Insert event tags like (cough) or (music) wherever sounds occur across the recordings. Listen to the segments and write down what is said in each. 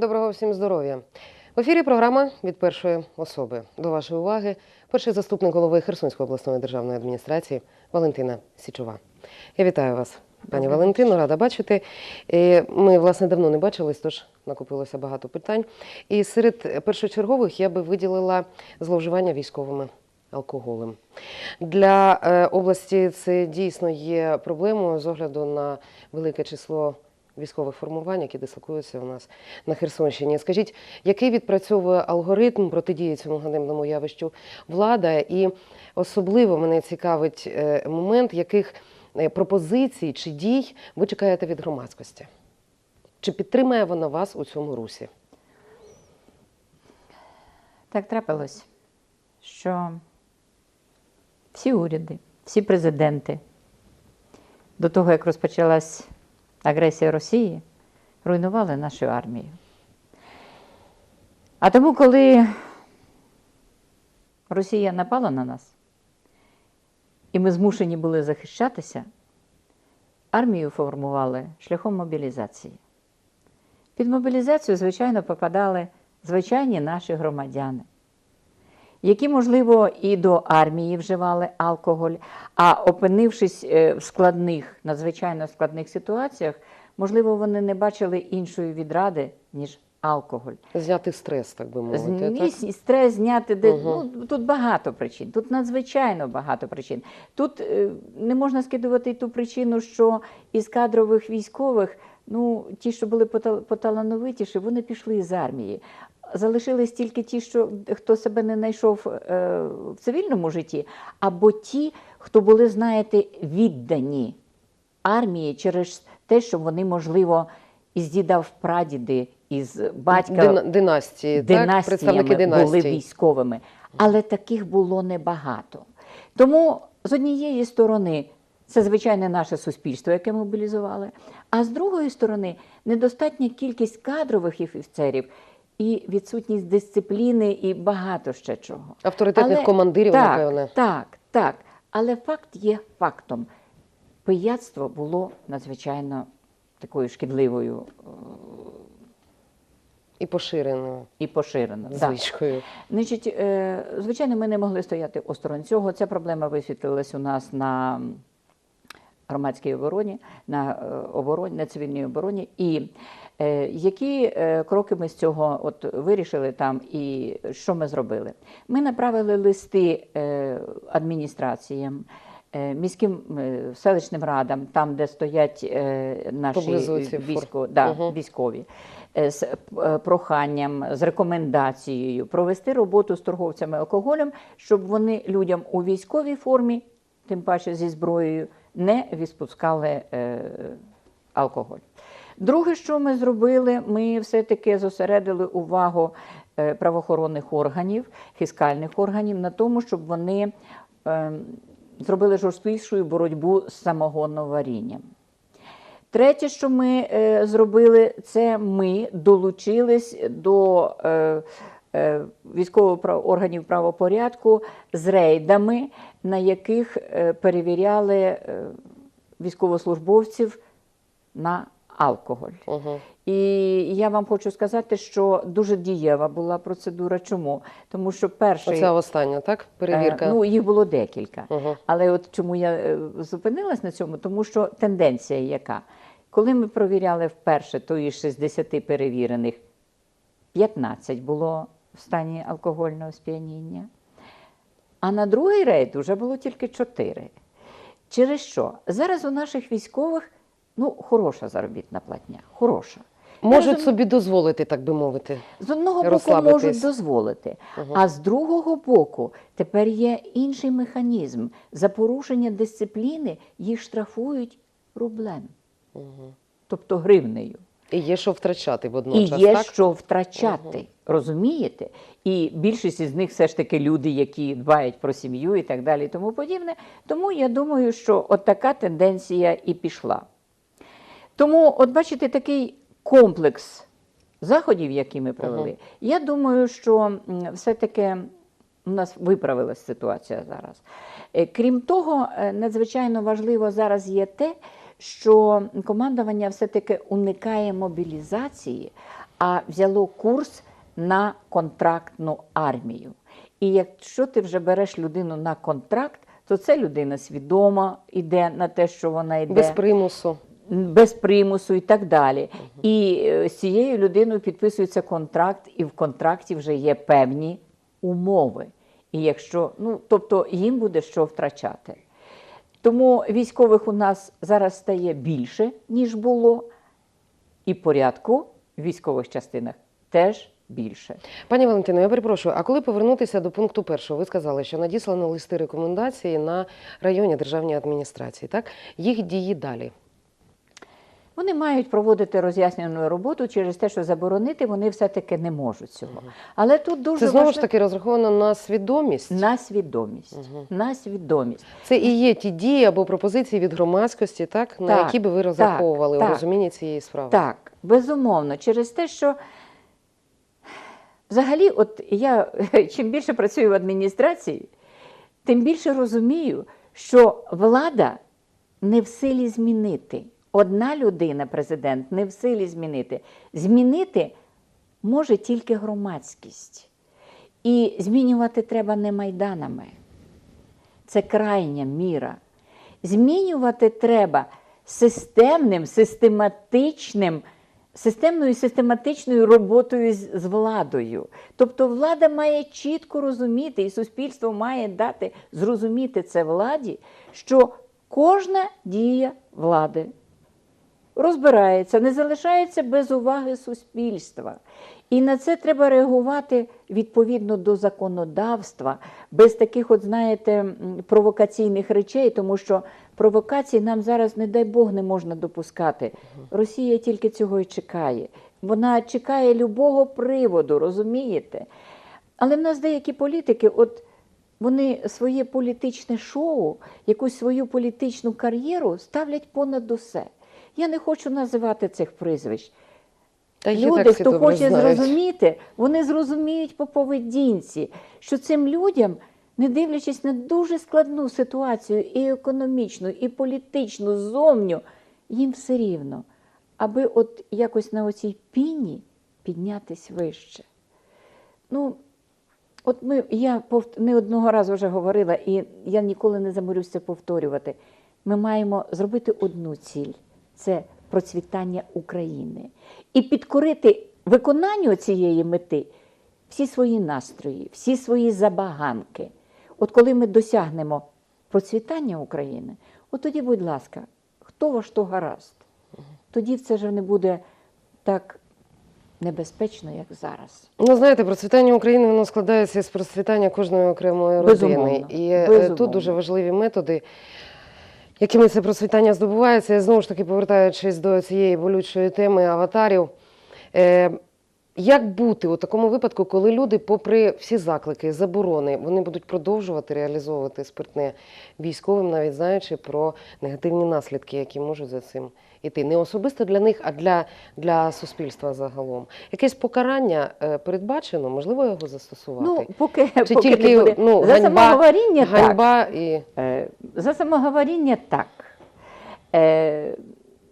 Доброго всім здоров'я. В ефірі програма від першої особи. До вашої уваги перший заступник голови Херсонської обласної державної адміністрації Валентина Січова. Я вітаю вас, пані Добрий Валентино, рада бачити. Ми, власне, давно не бачились, тож накопилося багато питань. І серед першочергових я би виділила зловживання військовими алкоголем. Для е, області це дійсно є проблемою з огляду на велике число військових формувань, які дислокуються у нас на Херсонщині. Скажіть, який відпрацьовує алгоритм протидії цьому ганебному явищу влада? І особливо мене цікавить е, момент, яких е, пропозицій чи дій ви чекаєте від громадськості? Чи підтримає вона вас у цьому русі? Так трапилось, що всі уряди, всі президенти до того, як розпочалась агресія Росії, руйнували нашу армію. А тому, коли Росія напала на нас, і ми змушені були захищатися, армію формували шляхом мобілізації. Під мобілізацію, звичайно, попадали звичайні наші громадяни, які, можливо, і до армії вживали алкоголь, а опинившись е, в складних, надзвичайно складних ситуаціях, можливо, вони не бачили іншої відради, ніж алкоголь. Зняти стрес, так би мовити. так? Стрес зняти, де, Мгм. ну, тут багато причин, тут надзвичайно багато причин. Тут е, не можна скидувати ту причину, що із кадрових військових, ну, ті, що були потал- поталановитіші, вони пішли з армії. Залишились тільки ті, що хто себе не знайшов е, в цивільному житті, або ті, хто були, знаєте, віддані армії через те, що вони, можливо, із діда в прадіди, із батька Дина- династії, так? представники династіями були військовими, але таких було небагато. Тому з однієї сторони це звичайне наше суспільство, яке мобілізували, а з другої сторони недостатня кількість кадрових офіцерів і відсутність дисципліни і багато ще чого. Авторитетних командирів, так, напевне. Так, так. Але факт є фактом. Пияцтво було надзвичайно такою шкідливою е, І поширеною і поширеною. Так. звичкою. Значить, е, звичайно, ми не могли стояти осторонь цього. Ця проблема висвітлилась у нас на громадській обороні, на е, обороні, на цивільній обороні. І е, які е, кроки ми з цього от вирішили там, і що ми зробили? Ми направили листи е, адміністраціям. Міським селищним радам, там, де стоять наші військо, да, Мгм. військові, з проханням, з рекомендацією провести роботу з торговцями алкоголем, щоб вони людям у військовій формі, тим паче зі зброєю, не відпускали е, алкоголь. Друге, що ми зробили, ми все-таки зосередили увагу е, правоохоронних органів, фіскальних органів на тому, щоб вони е, зробили жорсткішою боротьбу з самогоноварінням. Третє, що ми зробили, це ми долучились до військових прав- органів правопорядку з рейдами, на яких е, перевіряли е, військовослужбовців на алкоголь. Угу. І я вам хочу сказати, що дуже дієва була процедура. Чому? Тому що перший Оця остання, так? Перевірка. Е, Ну, їх було декілька. Угу. Але от чому я е, зупинилась на цьому? Тому що тенденція яка? Коли ми провіряли вперше, то із 60 перевірених 15 було в стані алкогольного сп'яніння, а на другий рейд вже було тільки 4. Через що? Зараз у наших військових ну, хороша заробітна платня, хороша. Можуть розумію. собі дозволити, так би мовити. З одного боку можуть дозволити, Угу. а з другого боку тепер є інший механізм. За порушення дисципліни їх штрафують рублем, Угу. тобто гривнею. І є що втрачати І водночас, є так? що втрачати, розумієте? І більшість із них все ж таки люди, які дбають про сім'ю і так далі, і тому подібне. Тому я думаю, що от така тенденція і пішла. Тому, от бачите, такий комплекс заходів, які ми провели, я думаю, що все-таки у нас виправилась ситуація зараз. Е, Крім того, е, надзвичайно важливо зараз є те, що командування все-таки уникає мобілізації, а взяло курс на контрактну армію. І якщо ти вже береш людину на контракт, то це людина свідома йде на те, що вона йде Без примусу. без примусу і так далі. І е, з цією людиною підписується контракт, і в контракті вже є певні умови. І якщо, ну, тобто їм буде що втрачати. Тому військових у нас зараз стає більше, ніж було, і порядку в військових частинах теж більше. Пані Валентино, я перепрошую, а коли повернутися до пункту першого, ви сказали, що надіслано листи рекомендації на районні державні адміністрації, так? Їх дії далі. Вони мають проводити роз'яснювальну роботу через те, що заборонити вони все-таки не можуть цього. Але тут дуже Це знову ж таки розраховано на свідомість. на свідомість. На свідомість. Це і є ті дії або пропозиції від громадськості, так, на які би ви так, розраховували у розумінні цієї справи. Так, безумовно, через те, що взагалі, от я (laughs) чим більше працюю в адміністрації, тим більше розумію, що влада не в силі змінити. Одна людина, президент, не в силі змінити. Змінити може тільки громадськість. І змінювати треба не майданами. Це крайня міра. Змінювати треба системним, систематичним, системною систематичною роботою з, владою. Тобто влада має чітко розуміти, і суспільство має дати зрозуміти це владі, що кожна дія влади розбирається, не залишається без уваги суспільства. І на це треба реагувати відповідно до законодавства, без таких, от знаєте, провокаційних речей, тому що провокації нам зараз, не дай Бог, не можна допускати. Росія тільки цього і чекає. Вона чекає любого приводу, розумієте? Але в нас деякі політики, от вони своє політичне шоу, якусь свою політичну кар'єру ставлять понад усе. Я не хочу називати цих прізвищ. Та Люди, хто хоче знають. зрозуміти, вони зрозуміють по поведінці, що цим людям, не дивлячись на дуже складну ситуацію, і економічну, і політичну, зовню, їм все рівно, аби от якось на оцій піні піднятись вище. Ну, от ми, я повт- не одного разу вже говорила, і я ніколи не заморюсь це повторювати. Ми маємо зробити одну ціль це процвітання України. І підкорити виконанню цієї мети всі свої настрої, всі свої забаганки. От коли ми досягнемо процвітання України, от тоді, будь ласка, хто ваш то гаразд? Тоді це вже не буде так небезпечно, як зараз. Ну, знаєте, процвітання України воно складається з процвітання кожної окремої Безумовно, родини. І е, безумовно. тут дуже важливі методи, якими це процвітання здобувається. я знову ж таки, повертаючись до цієї болючої теми аватарів. Як бути у такому випадку, коли люди, попри всі заклики, заборони, вони будуть продовжувати реалізовувати спиртне військовим, навіть знаючи про негативні наслідки, які можуть за цим іти. Не особисто для них, а для, для суспільства загалом. Якесь покарання е, передбачено, можливо його застосувати? Ну, поки, Чи поки тільки буде. ну, За ганьба, самоговоріння так. ганьба і Е, За самоговоріння так. Е,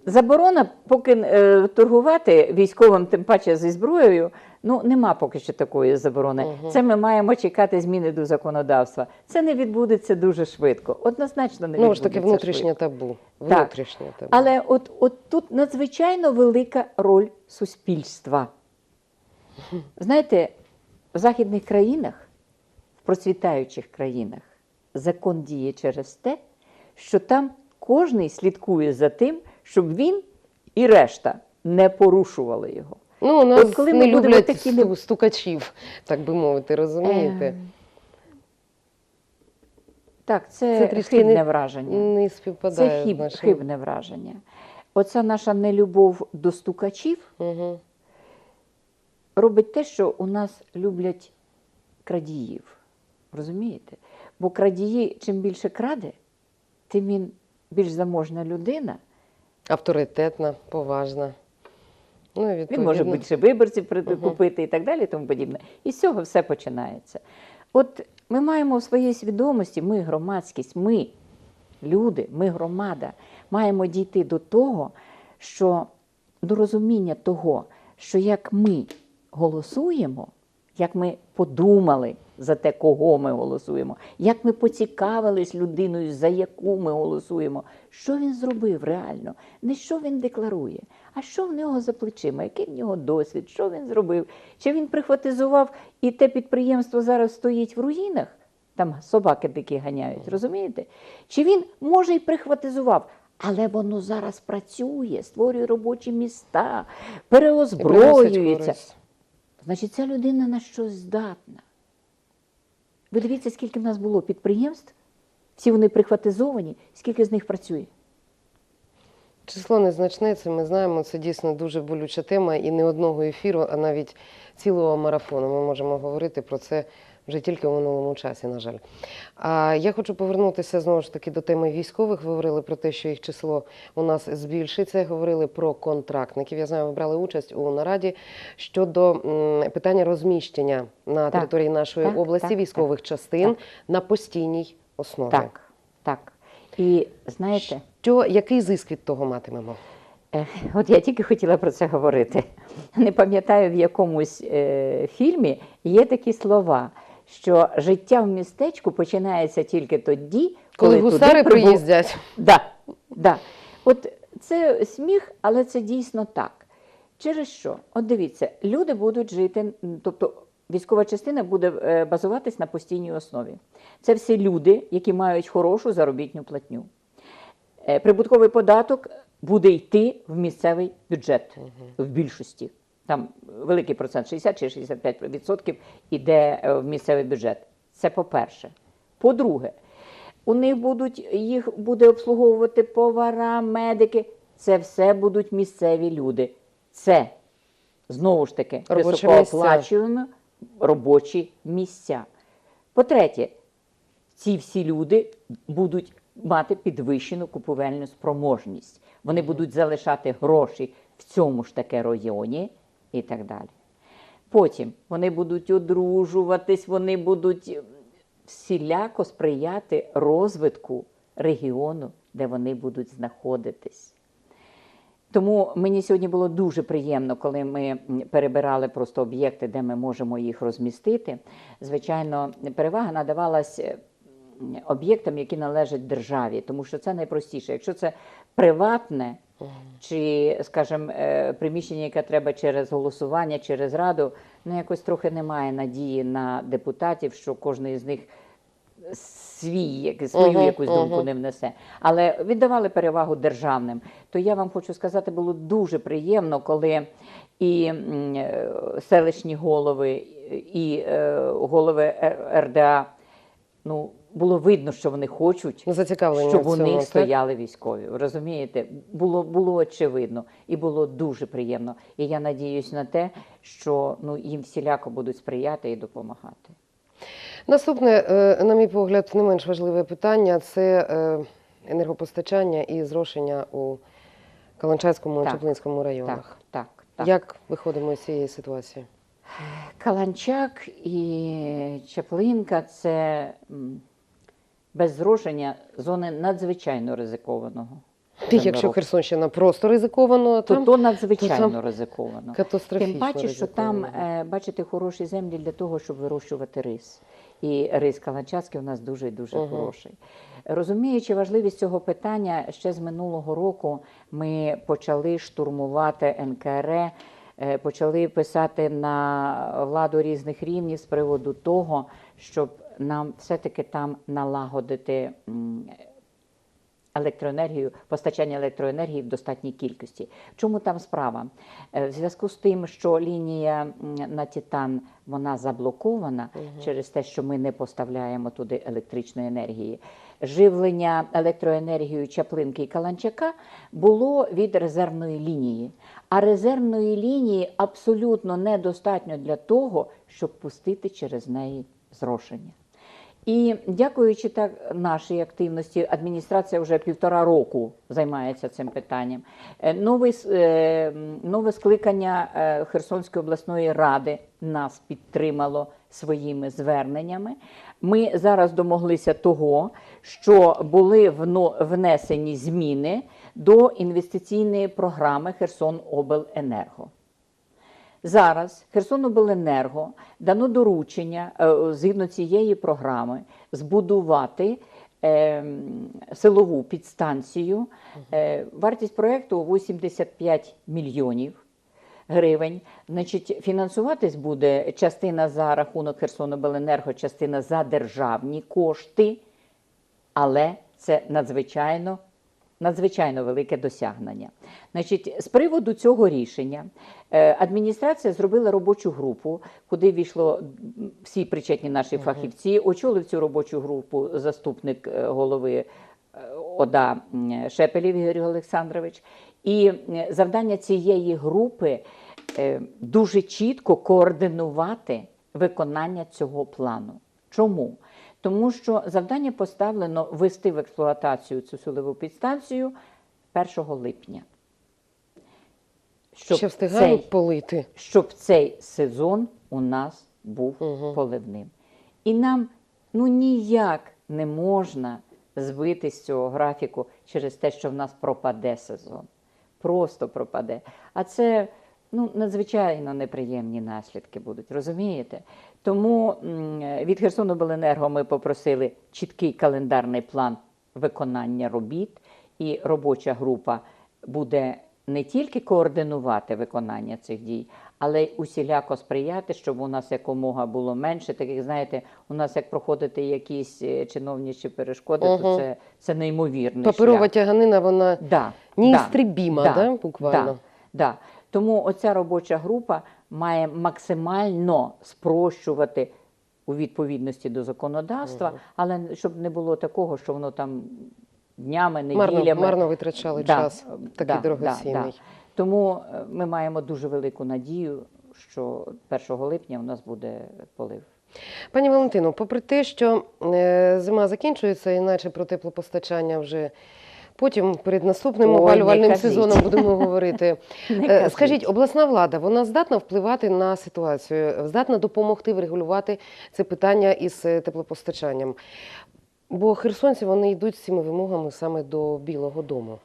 Заборона поки е, торгувати військовим, тим паче зі зброєю, ну нема поки що такої заборони. Мгм. Це ми маємо чекати зміни до законодавства. Це не відбудеться дуже швидко. Однозначно не ну ж відбудеться таки внутрішнє швидко. табу. Так. Табу. Але от, от тут надзвичайно велика роль суспільства. Знаєте, в західних країнах, в процвітаючих країнах, закон діє через те, що там кожний слідкує за тим, щоб він і решта не порушували його. Ну, у нас От коли не ми люблять сту- стукачів, так би мовити, розумієте? Е, Так, це, Це трішки хибне не- враження. Не співпадає Це хиб, нашим. хибне враження. Оця наша нелюбов до стукачів Угу. робить те, що у нас люблять крадіїв. Розумієте? Бо крадії, чим більше краде, тим він більш заможна людина. Авторитетна, поважна. Ну, і Він відповідно. може більше виборців купити і так далі, і тому подібне. І з цього все починається. От ми маємо в своїй свідомості, ми громадськість, ми люди, ми громада, маємо дійти до того, що до розуміння того, що як ми голосуємо, як ми подумали за те, кого ми голосуємо, як ми поцікавились людиною, за яку ми голосуємо, що він зробив реально, не що він декларує, а що в нього за плечима, який в нього досвід, що він зробив, чи він прихватизував і те підприємство зараз стоїть в руїнах, там собаки дикі ганяють, розумієте? Чи він може і прихватизував, але воно зараз працює, створює робочі міста, переозброюється. Значить, ця людина на щось здатна. Ви дивіться, скільки в нас було підприємств, всі вони прихватизовані, скільки з них працює. Число незначне, це ми знаємо. Це дійсно дуже болюча тема і не одного ефіру, а навіть цілого марафону. Ми можемо говорити про це вже тільки в минулому часі, на жаль. А я хочу повернутися знову ж таки до теми військових. Ви говорили про те, що їх число у нас збільшиться. Говорили про контрактників. Я знаю, ви брали участь у нараді щодо питання розміщення на Так, території нашої так, області так, військових частин так. на постійній основі. Так, так. І знаєте, Що, який зиск від того матимемо? От я тільки хотіла про це говорити. Не пам'ятаю, в якомусь е, фільмі є такі слова, що життя в містечку починається тільки тоді, Коли, коли, гусари туди прибув... приїздять. Да, да. От це сміх, але це дійсно так. Через що? От дивіться, люди будуть жити, тобто військова частина буде е, базуватись на постійній основі. Це всі люди, які мають хорошу заробітну платню. Е, Прибутковий податок буде йти в місцевий бюджет в більшості. Там великий процент, 60 чи 65% іде е, в місцевий бюджет. Це по-перше. По-друге, у них будуть їх буде обслуговувати повара, медики. Це все будуть місцеві люди. Це знову ж таки Робочі робочі місця. По-третє, ці всі люди будуть мати підвищену купівельну спроможність. Вони будуть залишати гроші в цьому ж таке районі і так далі. Потім вони будуть одружуватись, вони будуть е, всіляко сприяти розвитку регіону, де вони будуть знаходитись. Тому мені сьогодні було дуже приємно, коли ми перебирали просто об'єкти, де ми можемо їх розмістити. Звичайно, перевага надавалась е, об'єктам, які належать державі, тому що це найпростіше. Якщо це приватне чи, скажімо, е, приміщення, яке треба через голосування, через раду, ну якось трохи немає надії на депутатів, що кожен з них свій, як- свою Мгм, якусь думку мгм. не внесе. Але віддавали перевагу державним. То я вам хочу сказати, було дуже приємно, коли і е, селищні голови, і е, голови РДА, ну, було видно, що вони хочуть, Ну, щоб у них стояли військові. Розумієте? Було, було очевидно і було дуже приємно. І я надіюсь на те, що ну, їм всіляко будуть сприяти і допомагати. Наступне, е, на мій погляд, не менш важливе питання це е, енергопостачання і зрошення у Каланчацькому і Так, Чаплинському районах. Так, так, так. Як виходимо з цієї ситуації? Каланчак і Чаплинка це без зрошення зони надзвичайно ризикованого. Якщо землеробства. Херсонщина просто ризиковано, то, там то надзвичайно то там ризиковано. катастрофічно Тим паче, що там, е, бачите, хороші землі для того, щоб вирощувати рис. І рис каланчацький у нас дуже і дуже Мгм. хороший. Розуміючи важливість цього питання, ще з минулого року ми почали штурмувати НКРЕ, е, почали писати на владу різних рівнів з приводу того, щоб нам все-таки там налагодити електроенергію, постачання електроенергії в достатній кількості. Чому там справа? Е, В зв'язку з тим, що лінія на Титан вона заблокована через те, що ми не поставляємо туди електричної енергії. Живлення електроенергією Чаплинки і Каланчака було від резервної лінії. А резервної лінії абсолютно недостатньо для того, щоб пустити через неї зрошення. І дякуючи так нашій активності, адміністрація вже півтора року займається цим питанням. Е, Новий, с- е, нове скликання е, Херсонської обласної ради нас підтримало своїми зверненнями. Ми зараз домоглися того, що були внесені зміни до інвестиційної програми Херсон Обленерго. Зараз Херсонобленерго дано доручення е, згідно цієї програми збудувати е, силову підстанцію. Е, Вартість проєкту 85 мільйонів гривень. Значить, фінансуватись буде частина за рахунок Херсонобленерго, частина за державні кошти, але це надзвичайно. Надзвичайно велике досягнення. Значить, з приводу цього рішення е, адміністрація зробила робочу групу, куди війшло всі причетні наші фахівці. Очолив цю робочу групу заступник е, голови е, ОДА Шепелів Ігор Олександрович. І завдання цієї групи дуже чітко координувати виконання цього плану. Чому? Тому що завдання поставлено ввести в експлуатацію цю силову підстанцію 1 липня. Ще встигаємо цей, полити. щоб цей сезон у нас був Мгм. поливним. І нам ну ніяк не можна збити з цього графіку через те, що в нас пропаде сезон. Просто пропаде. А це ну, надзвичайно неприємні наслідки будуть, розумієте? Тому від Херсонобленерго ми попросили чіткий календарний план виконання робіт, і робоча група буде не тільки координувати виконання цих дій, але й усіляко сприяти, щоб у нас якомога було менше. Таких, знаєте, у нас як проходити якісь е, чиновничі перешкоди, то це, це неймовірний Паперова шлях. тяганина, вона Да, неістребіма, да, да, буквально. Да, да. Тому оця робоча група має максимально спрощувати у відповідності до законодавства, але щоб не було такого, що воно там днями, неділями. марно витрачали Да, час, такий да, дорогоцінний. да, да. Тому е, ми маємо дуже велику надію, що 1 липня у нас буде полив. Пані Валентино, попри те, що е, зима закінчується, іначе про теплопостачання вже потім перед наступним Ой, опалювальним сезоном будемо говорити. (laughs) Е, кажіть. Скажіть, обласна влада вона здатна впливати на ситуацію, здатна допомогти врегулювати це питання із е, теплопостачанням? Бо херсонці вони йдуть з цими вимогами саме до Білого Дому.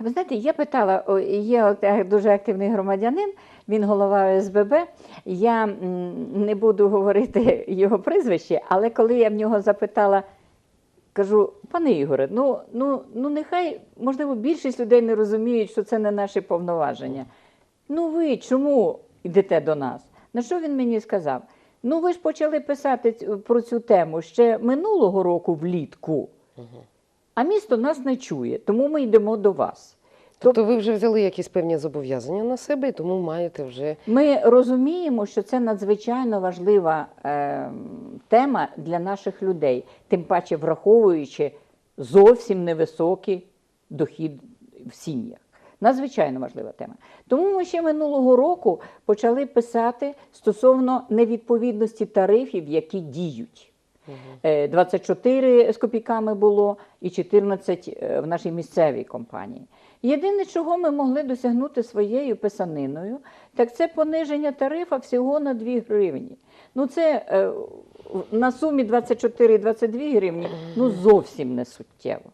Ви знаєте, я питала, є е, дуже активний громадянин, він голова ОСББ. Я не буду говорити (laughs) його прізвище, але коли я в нього запитала, кажу, пане Ігоре, ну, ну, ну нехай, можливо, більшість людей не розуміють, що це не наші повноваження. Ну ви чому йдете до нас? На що він мені сказав? Ну ви ж почали писати про цю тему ще минулого року влітку. А місто нас не чує, тому ми йдемо до вас. Тобто ви вже взяли якісь певні зобов'язання на себе, і тому маєте вже Ми розуміємо, що це надзвичайно важлива е, тема для наших людей, тим паче враховуючи зовсім невисокий дохід в сім'ях. Надзвичайно важлива тема. Тому ми ще минулого року почали писати стосовно невідповідності тарифів, які діють. Е, 24 з копійками було і 14 е, в нашій місцевій компанії. Єдине, чого ми могли досягнути своєю писаниною, так це пониження тарифа всього на 2 гривні. Ну це е, на сумі 24-22 гривні ну зовсім не суттєво.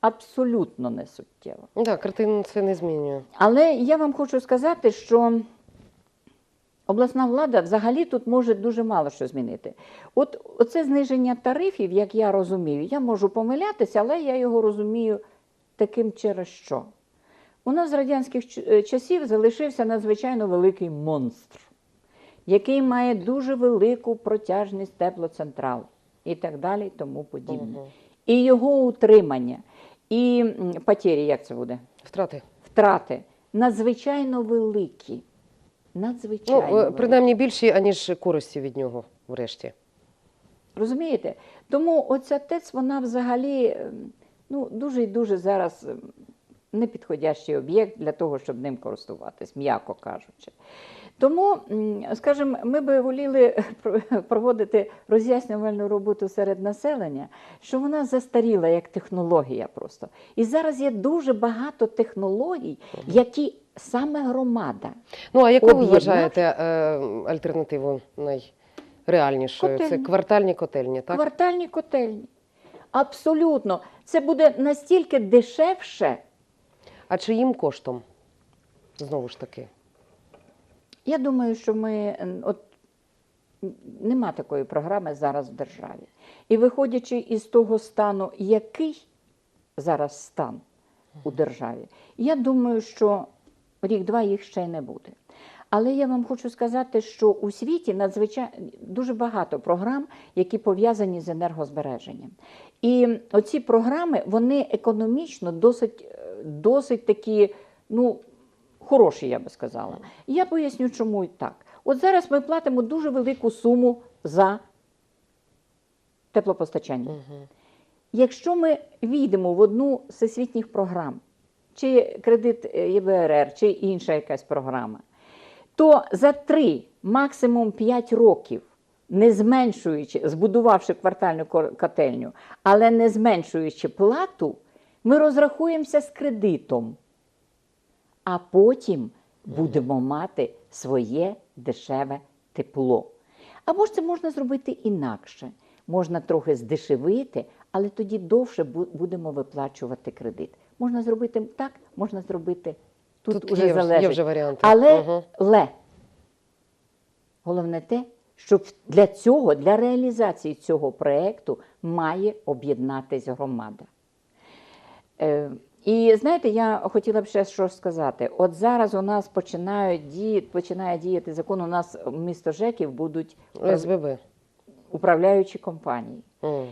Абсолютно не суттєво. да, картину це не змінює. Але я вам хочу сказати, що обласна влада взагалі тут може дуже мало що змінити. От оце зниження тарифів, як я розумію, я можу помилятися, але я його розумію таким через що. У нас з радянських е, часів залишився надзвичайно великий монстр, який має дуже велику протяжність теплоцентрал і так далі, тому подібне. Мгм. І його утримання, і потері, як це буде? Втрати. втрати надзвичайно великі. Надзвичайно Ну, великі. принаймні більші, аніж користі від нього, врешті. Розумієте? Тому оця ТЕЦ, вона взагалі ем, ну, дуже і дуже зараз ем, непідходящий об'єкт для того, щоб ним користуватись, м'яко кажучи. Тому, скажімо, ми би воліли (laughs) проводити роз'яснювальну роботу серед населення, що вона застаріла як технологія просто. І зараз є дуже багато технологій, які саме громада. Ну, а яку ви вважаєте е, альтернативу найреальнішою? Це квартальні котельні, так? Квартальні котельні. Абсолютно. Це буде настільки дешевше. А чиїм коштом? Знову ж таки. Я думаю, що ми от нема такої програми зараз в державі. І виходячи із того стану, який зараз стан у державі, я думаю, що рік-два їх ще й не буде. Але я вам хочу сказати, що у світі надзвичайно дуже багато програм, які пов'язані з енергозбереженням. І оці програми вони економічно досить, е, досить такі, ну, хороші, я би сказала. І я поясню, чому і так. От зараз ми платимо дуже велику суму за теплопостачання. Якщо ми війдемо в одну з всесвітніх програм, чи кредит е, ЄБРР, чи інша якась програма, то за 3, максимум 5 років, не зменшуючи, збудувавши квартальну котельню, але не зменшуючи плату, ми розрахуємося з кредитом, а потім будемо мати своє дешеве тепло. Або ж це можна зробити інакше. Можна трохи здешевити, але тоді довше будемо виплачувати кредит. Можна зробити так, можна зробити тут, Тут уже є, залежить. є вже варіанти. Але Мгм. ле. Головне те, що для цього, для реалізації цього проєкту має об'єднатись громада. Е, і знаєте, я хотіла б ще що сказати. От зараз у нас починають діяти, починає діяти закон. У нас місто Жеків будуть ОСББ. управляючі компанії. Mm.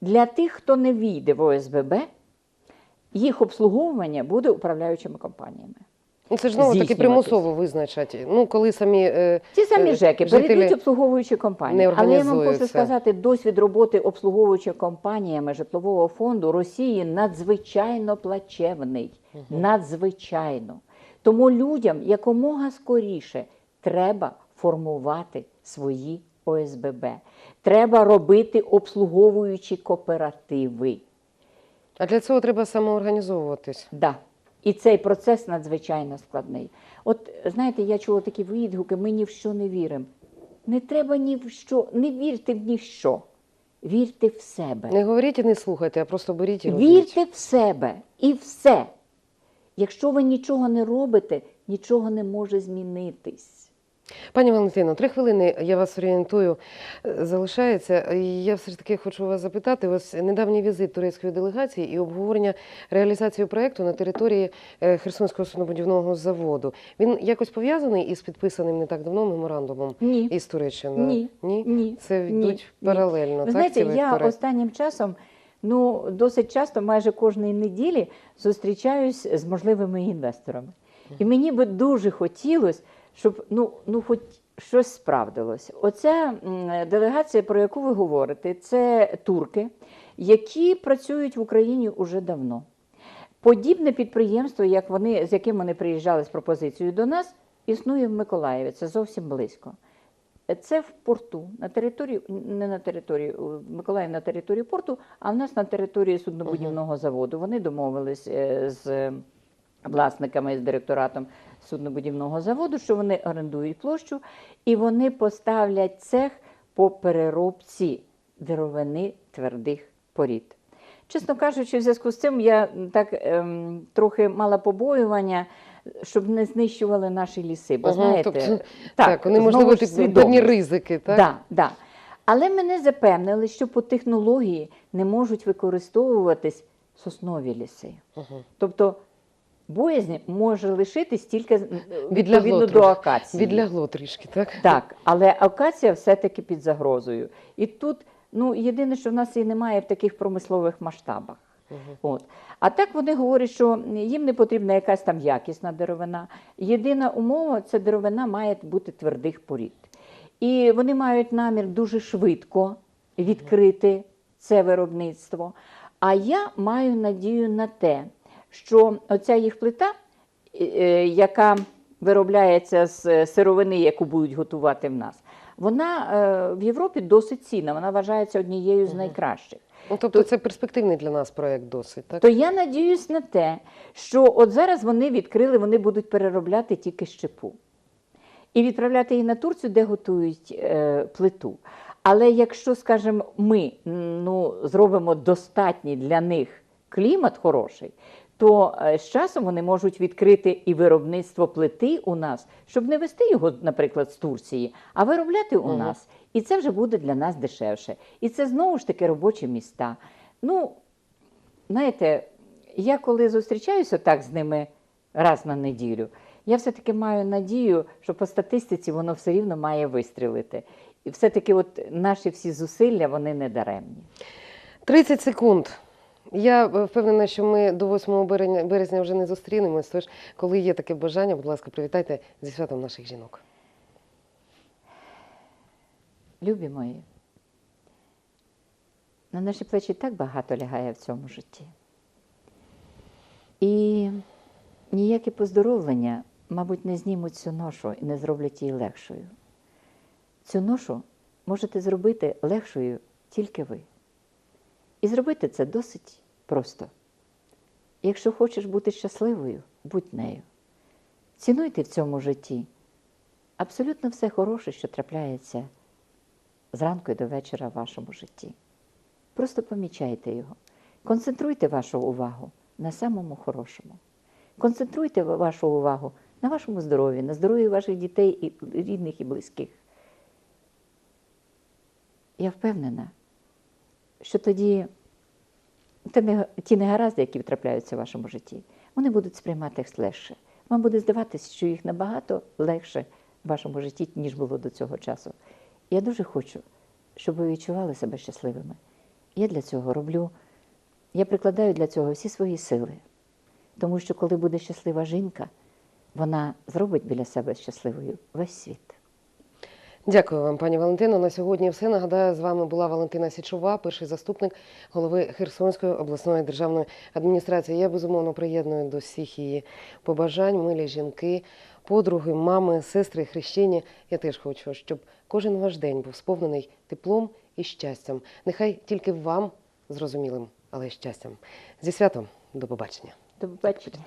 Для тих, хто не війде в ОСББ, їх обслуговування буде управляючими компаніями. Ну, це ж знову таки здійснюватись. примусово визначать. Ну, коли самі е, Ті самі е, ЖЕКи жителі перейдуть обслуговуючі компанії. не Але я вам хочу організуються. сказати, досвід роботи обслуговуючими компаніями житлового фонду Росії надзвичайно плачевний. Надзвичайно. Тому людям якомога скоріше треба формувати свої ОСББ. Треба робити обслуговуючі кооперативи. А для цього треба самоорганізовуватись. Да. І цей процес надзвичайно складний. От знаєте, я чула такі відгуки, ми ні в що не віримо. Не треба ні в що, не вірте в ні в що. Вірте в себе. Не говоріть і не слухайте, а просто беріть і робіть. Вірте в себе і все. Якщо ви нічого не робите, нічого не може змінитись. Пані Валентино, три хвилини я вас орієнтую. е, Залишається. Я все ж таки хочу вас запитати. Ось недавній візит турецької делегації і обговорення реалізації проекту на території е, Херсонського суднобудівного заводу. Він якось пов'язаний із підписаним не так давно меморандумом Ні. із Туреччиною? Ні. Ні? Ні. Це йдуть Ні. паралельно. Ви так, знаєте, я вектори? останнім часом, ну досить часто, майже кожної неділі, зустрічаюсь з можливими інвесторами. І мені би дуже хотілося, щоб ну, ну хоч щось справдилось. Оця делегація, про яку ви говорите, це турки, які працюють в Україні уже давно. Подібне підприємство, як вони, з яким вони приїжджали з пропозицією до нас, існує в Миколаєві. Це зовсім близько. Це в порту, на території, не на території, Миколаїв на території порту, а в нас на території суднобудівного заводу. Вони домовились е, з власниками, з директоратом суднобудівного заводу, що вони орендують площу і вони поставлять цех по переробці деревини твердих порід. Чесно кажучи, в зв'язку з цим я так ем, трохи мала побоювання, щоб не знищували наші ліси. Бо Ага, знаєте, тобто, так, вони знову можливо певні ризики, так? Да, да. Але мене запевнили, що по технології не можуть використовуватись соснові ліси. Ага. Тобто боязнь може лишитись тільки відповідно до акації. Відлягло трішки, так? Так, але акація все-таки під загрозою. І тут, ну, єдине, що в нас її немає в таких промислових масштабах. От. А так вони говорять, що їм не потрібна якась там якісна деревина. Єдина умова це деревина має бути твердих порід. І вони мають намір дуже швидко відкрити це виробництво. А я маю надію на те, що оця їх плита, е, яка виробляється з сировини, яку будуть готувати в нас, вона е, в Європі досить цінна, вона вважається однією з найкращих. Ну, тобто це перспективний для нас проєкт досить, так? То я надіюсь на те, що от зараз вони відкрили, вони будуть переробляти тільки щепу. І відправляти її на Турцію, де готують е, плиту. Але якщо, скажімо, ми ну, зробимо достатній для них клімат хороший, то е, з часом вони можуть відкрити і виробництво плити у нас, щоб не вести його, наприклад, з Турції, а виробляти у нас. І це вже буде для нас дешевше. І це знову ж таки робочі міста. Ну, знаєте, я коли зустрічаюся так з ними раз на неділю, я все-таки маю надію, що по статистиці воно все рівно має вистрілити. І все-таки от наші всі зусилля вони не даремні. 30 секунд. Я е, впевнена, що ми до 8 березня, вже не зустрінемось. Тож, коли є таке бажання, будь ласка, привітайте зі святом наших жінок. Любі мої, на наші плечі так багато лягає в цьому житті. І ніякі поздоровлення, мабуть, не знімуть цю ношу і не зроблять її легшою. Цю ношу можете зробити легшою тільки ви. І зробити це досить просто. Якщо хочеш бути щасливою, будь нею. Цінуйте в цьому житті абсолютно все хороше, що трапляється зранку і до вечора в вашому житті. Просто помічайте його. Концентруйте вашу увагу на самому хорошому. Концентруйте вашу увагу на вашому здоров'ї, на здоров'ї ваших дітей, і рідних і близьких. Я впевнена, що тоді ті негаразди, які трапляються в вашому житті, вони будуть сприйматись легше. Вам буде здаватися, що їх набагато легше в вашому житті, ніж було до цього часу. Я дуже хочу, щоб ви відчували себе щасливими. Я для цього роблю, я прикладаю для цього всі свої сили. Тому що коли буде щаслива жінка, вона зробить біля себе щасливою весь світ. Дякую вам, пані Валентино. На сьогодні все. Нагадаю, з вами була Валентина Січова, перший заступник голови Херсонської обласної державної адміністрації. Я безумовно приєдную до всіх її побажань, милі жінки, подруги, мами, сестри, хрещені. Я теж хочу, щоб кожен ваш день був сповнений теплом і щастям. Нехай тільки вам зрозумілим, але й щастям. Зі святом, до побачення. До побачення.